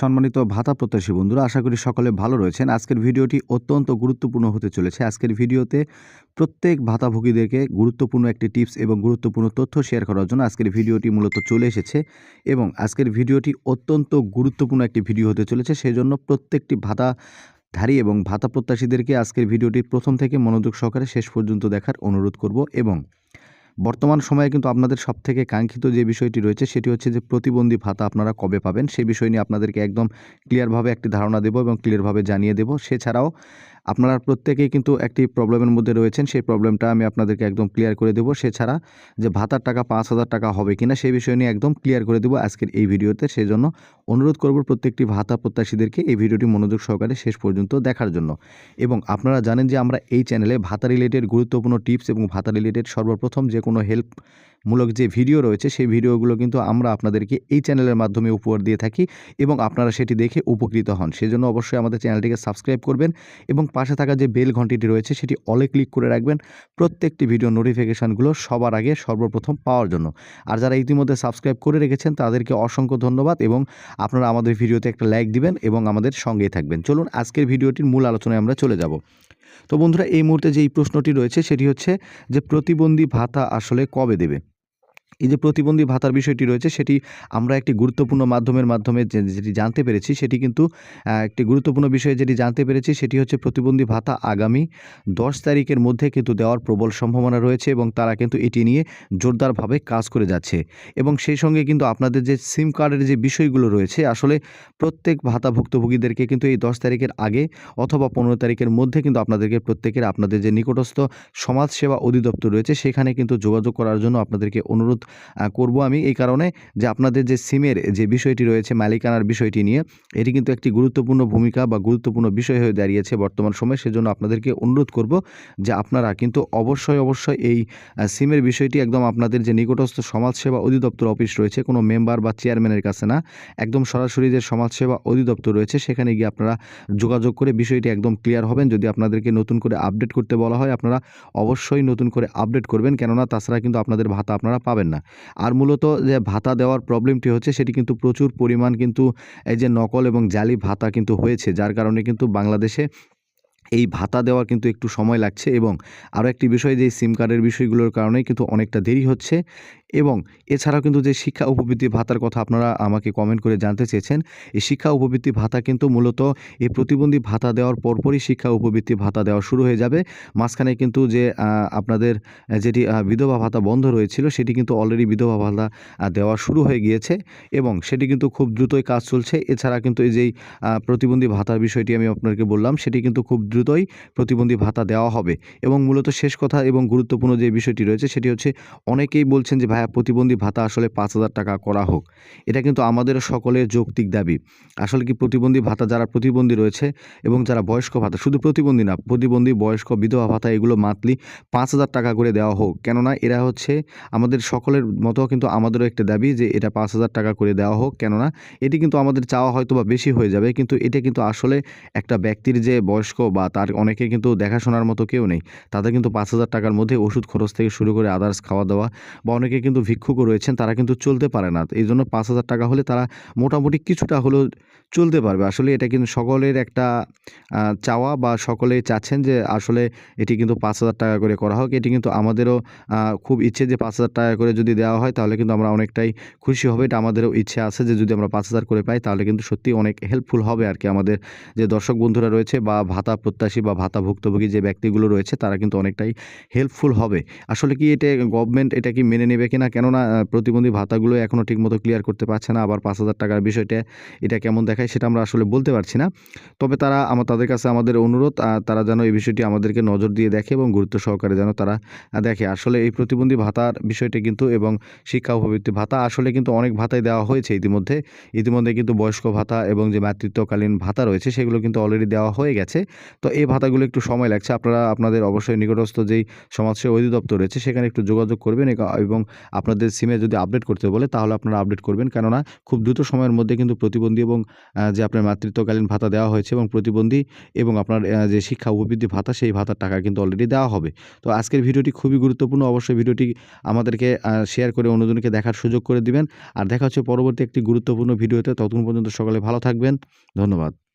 সম্মানিত ভাতা প্রত্যাশী বন্ধুরা, আশা করি সকলে ভালো রয়েছেন। আজকের ভিডিওটি অত্যন্ত গুরুত্বপূর্ণ হতে চলেছে। আজকের ভিডিওতে প্রত্যেক ভাতাভোগীদেরকে গুরুত্বপূর্ণ একটি টিপস এবং গুরুত্বপূর্ণ তথ্য শেয়ার করার জন্য আজকের ভিডিওটি মূলত চলে এসেছে এবং আজকের ভিডিওটি অত্যন্ত গুরুত্বপূর্ণ একটি ভিডিও হতে চলেছে। সেই জন্য প্রত্যেকটি ভাতা ধারী এবং ভাতা প্রত্যাশীদেরকে আজকের ভিডিওটি প্রথম থেকে মনোযোগ সহকারে শেষ পর্যন্ত দেখার অনুরোধ করব এবং বর্তমান সময়ে কিন্তু আপনাদের সব থেকে কাঙ্ক্ষিত যে বিষয়টি রয়েছে, সেটি হচ্ছে যে প্রতিবন্ধী ভাতা আপনারা কবে পাবেন? সে বিষয় নিয়ে আপনাদেরকে একদম ক্লিয়ারভাবে একটি ধারণা দেবো এবং ক্লিয়ারভাবে জানিয়ে দেবো। সেছাড়াও আপনারা প্রত্যেকেই কিন্তু একটি প্রবলেমের মধ্যে রয়েছেন, সেই প্রবলেমটা আমি আপনাদেরকে একদম ক্লিয়ার করে দেবো। সেছাড়া যে ভাতার টাকা পাঁচ হাজার টাকা হবে কিনা সেই বিষয় নিয়ে একদম ক্লিয়ার করে দেবো আজকের এই ভিডিওতে। সেই জন্য অনুরোধ করব প্রত্যেকটি ভাতা প্রত্যাশীদেরকে এই ভিডিওটি মনোযোগ সহকারে শেষ পর্যন্ত দেখার জন্য। এবং আপনারা জানেন যে আমরা এই চ্যানেলে ভাতা রিলেটেড গুরুত্বপূর্ণ টিপস এবং ভাতা রিলেটেড সর্বপ্রথম যে কোনো হেল্প মূলক যে ভিডিও রয়েছে, সেই ভিডিওগুলো কিন্তু আমরা আপনাদেরকে এই চ্যানেলের মাধ্যমে উপহার দিয়ে থাকি এবং আপনারা সেটি দেখে উপকৃত হন। সেজন্য অবশ্যই আমাদের চ্যানেলটিকে সাবস্ক্রাইব করবেন এবং পাশে থাকা যে বেল ঘন্টিটি রয়েছে সেটি অলে ক্লিক করে রাখবেন। প্রত্যেকটি ভিডিও নোটিফিকেশানগুলো সবার আগে সর্বপ্রথম পাওয়ার জন্য। আর যারা ইতিমধ্যে সাবস্ক্রাইব করে রেখেছেন, তাদেরকে অসংখ্য ধন্যবাদ এবং আপনারা আমাদের ভিডিওতে একটা লাইক দিবেন এবং আমাদের সঙ্গেই থাকবেন। চলুন আজকের ভিডিওটির মূল আলোচনায় আমরা চলে যাব। তো বন্ধুরা, এই মুহূর্তে যে এই প্রশ্নটি রয়েছে, সেটি হচ্ছে যে প্রতিবন্ধী ভাতা আসলে কবে দেবে? এই যে প্রতিবন্ধী ভাতার বিষয়টি রয়েছে, সেটি আমরা একটি গুরুত্বপূর্ণ মাধ্যমের মাধ্যমে যেটি জানতে পেরেছি, সেটি কিন্তু একটি গুরুত্বপূর্ণ বিষয়ে যেটি জানতে পেরেছি, সেটি হচ্ছে প্রতিবন্ধী ভাতা আগামী দশ তারিখের মধ্যে কিন্তু দেওয়ার প্রবল সম্ভাবনা রয়েছে এবং তারা কিন্তু এটি নিয়ে জোরদারভাবে কাজ করে যাচ্ছে। এবং সেই সঙ্গে কিন্তু আপনাদের যে সিম কার্ডের যে বিষয়গুলো রয়েছে, আসলে প্রত্যেক ভাতা ভুক্তভোগীদেরকে কিন্তু এই দশ তারিখের আগে অথবা পনেরো তারিখের মধ্যে কিন্তু আপনাদেরকে প্রত্যেকের, আপনাদের যে নিকটস্থ সমাজসেবা অধিদপ্তর রয়েছে, সেখানে কিন্তু যোগাযোগ করার জন্য আপনাদেরকে অনুরোধ করব আমি। এই কারণে যে আপনাদের যে সিমের যে বিষয়টি রয়েছে, মালিকানার বিষয়টি নিয়ে, এটি কিন্তু একটি গুরুত্বপূর্ণ ভূমিকা বা গুরুত্বপূর্ণ বিষয় হয়ে দাঁড়িয়েছে বর্তমান সময়ে। সেজন্য আপনাদেরকে অনুরোধ করব যে আপনারা কিন্তু অবশ্যই অবশ্যই এই সিমের বিষয়টি একদম আপনাদের যে নিকটস্থ সমাজসেবা অধিদপ্তর অফিস রয়েছে, কোনো মেম্বার বা চেয়ারম্যানের কাছে না, একদম সরাসরি যে সমাজসেবা অধিদপ্তর রয়েছে, সেখানে গিয়ে আপনারা যোগাযোগ করে বিষয়টি একদম ক্লিয়ার হবেন। যদি আপনাদেরকে নতুন করে আপডেট করতে বলা হয়, আপনারা অবশ্যই নতুন করে আপডেট করবেন। কেননা, তাছাড়া কিন্তু আপনাদের ভাতা আপনারা পাবেন না। আর মূলত যে ভাতা দেওয়ার প্রবলেমটি হচ্ছে, সেটি কিন্তু প্রচুর পরিমাণ কিন্তু এই যে নকল এবং জালি ভাতা কিন্তু হয়েছে, যার কারণে কিন্তু বাংলাদেশে এই ভাতা দেওয়ার কিন্তু একটু সময় লাগছে এবং আরও একটি বিষয় যে সিম কার্ডের বিষয়গুলোর কারণেই কিন্তু অনেকটা দেরি হচ্ছে। এবং এছাড়াও কিন্তু যে শিক্ষা উপবৃত্তি ভাতার কথা আপনারা আমাকে কমেন্ট করে জানতে চেয়েছেন, এই শিক্ষা উপবৃত্তি ভাতা কিন্তু মূলত এই প্রতিবন্ধী ভাতা দেওয়ার পরপরই শিক্ষা উপবৃত্তি ভাতা দেওয়া শুরু হয়ে যাবে। মাঝখানে কিন্তু যে আপনাদের যেটি বিধবা ভাতা বন্ধ রয়েছিল, সেটি কিন্তু অলরেডি বিধবা ভাতা দেওয়া শুরু হয়ে গিয়েছে এবং সেটি কিন্তু খুব দ্রুতই কাজ চলছে। এছাড়া কিন্তু এই যেই প্রতিবন্ধী ভাতার বিষয়টি আমি আপনাকে বললাম, সেটি কিন্তু খুব দ্রুতই প্রতিবন্ধী ভাতা দেওয়া হবে এবং মূলত শেষ কথা এবং গুরুত্বপূর্ণ যে বিষয়টি রয়েছে, সেটি হচ্ছে অনেকেই বলছেন যে ভাইয়া প্রতিবন্ধী ভাতা আসলে পাঁচ হাজার টাকা করা হোক। এটা কিন্তু আমাদের সকলের যৌক্তিক দাবি। আসলে কি প্রতিবন্ধী ভাতা যারা প্রতিবন্ধী রয়েছে এবং যারা বয়স্ক ভাতা, শুধু প্রতিবন্ধী না, প্রতিবন্ধী, বয়স্ক, বিধবা ভাতা, এগুলো মান্থলি পাঁচ হাজার টাকা করে দেওয়া হোক। কেননা এরা হচ্ছে আমাদের সকলের মতো কিন্তু আমাদেরও একটা দাবি যে এটা পাঁচ হাজার টাকা করে দেওয়া হোক। কেননা এটি কিন্তু আমাদের চাওয়া হয়তো বা বেশি হয়ে যাবে, কিন্তু এটা কিন্তু আসলে একটা ব্যক্তির যে বয়স্ক বা তার অনেকে কিন্তু দেখাশোনার মতো কেউ নেই। তাদের কিন্তু পাঁচ হাজার টাকার মধ্যে ওষুধ খরচ থেকে শুরু করে আদার্স খাওয়া দাওয়া বা অনেকে কিন্তু ভিক্ষুকও রয়েছেন, তারা কিন্তু চলতে পারে না। এই জন্য পাঁচ হাজার টাকা হলে তারা মোটামুটি কিছুটা হলেও চলতে পারবে। আসলে এটা কিন্তু সকলের একটা চাওয়া বা সকলেই চাচ্ছেন যে আসলে এটি কিন্তু পাঁচ হাজার টাকা করে করা হোক। এটি কিন্তু আমাদেরও খুব ইচ্ছে যে পাঁচ হাজার টাকা করে যদি দেওয়া হয় তাহলে কিন্তু আমরা অনেকটাই খুশি হবে। এটা আমাদেরও ইচ্ছে আছে যে যদি আমরা পাঁচ হাজার করে পাই তাহলে কিন্তু সত্যি অনেক হেল্পফুল হবে আর কি। আমাদের যে দর্শক বন্ধুরা রয়েছে বা ভাতা প্রত্যাশী বা ভাতা ভুক্তভোগী যে ব্যক্তিগুলো রয়েছে তারা কিন্তু অনেকটাই হেল্পফুল হবে। আসলে কি এটা গভর্নমেন্ট এটা কি মেনে নেবে কিনা, কেননা প্রতিবন্ধী ভাতাগুলো এখনও ঠিকমতো ক্লিয়ার করতে পারছে না। আবার পাঁচ হাজার টাকার বিষয়টা, এটা কেমন দেখায় সেটা আমরা আসলে বলতে পারছি না। তবে তারা আমার তাদের কাছে আমাদের অনুরোধ তারা যেন এই বিষয়টি আমাদেরকে নজর দিয়ে দেখে এবং গুরুত্ব সহকারে যেন তারা দেখে। আসলে এই প্রতিবন্ধী ভাতার বিষয়টি কিন্তু, এবং শিক্ষা উপবৃত্তি ভাতা, আসলে কিন্তু অনেক ভাতাই দেওয়া হয়েছে ইতিমধ্যে। ইতিমধ্যে কিন্তু বয়স্ক ভাতা এবং যে মাতৃত্বকালীন ভাতা রয়েছে, সেগুলো কিন্তু অলরেডি দেওয়া হয়ে গেছে। তো এই ভাতাগুলো একটু সময় লাগছে। আপনারা, আপনাদের অবশ্যই নিকটস্থ যেই সমাজসেবা অধিদপ্তর রয়েছে, সেখানে একটু যোগাযোগ করবেন এবং আপনাদের সিমে যদি আপডেট করতে বলে, তাহলে আপনারা আপডেট করবেন। কেননা খুব দ্রুত সময়ের মধ্যে কিন্তু প্রতিবন্ধী এবং যে আপনার মাতৃত্বকালীন ভাতা দেওয়া হয়েছে এবং প্রতিবন্ধী এবং আপনার যে শিক্ষা উপবৃদ্ধি ভাতা, সেই ভাতার টাকা কিন্তু অলরেডি দেওয়া হবে। তো আজকের ভিডিওটি খুবই গুরুত্বপূর্ণ। অবশ্যই ভিডিওটি আমাদেরকে শেয়ার করে অন্যজনকে দেখার সুযোগ করে দিবেন। আর দেখা হচ্ছে পরবর্তী একটি গুরুত্বপূর্ণ ভিডিওতে। ততক্ষণ পর্যন্ত সকলে ভালো থাকবেন। ধন্যবাদ।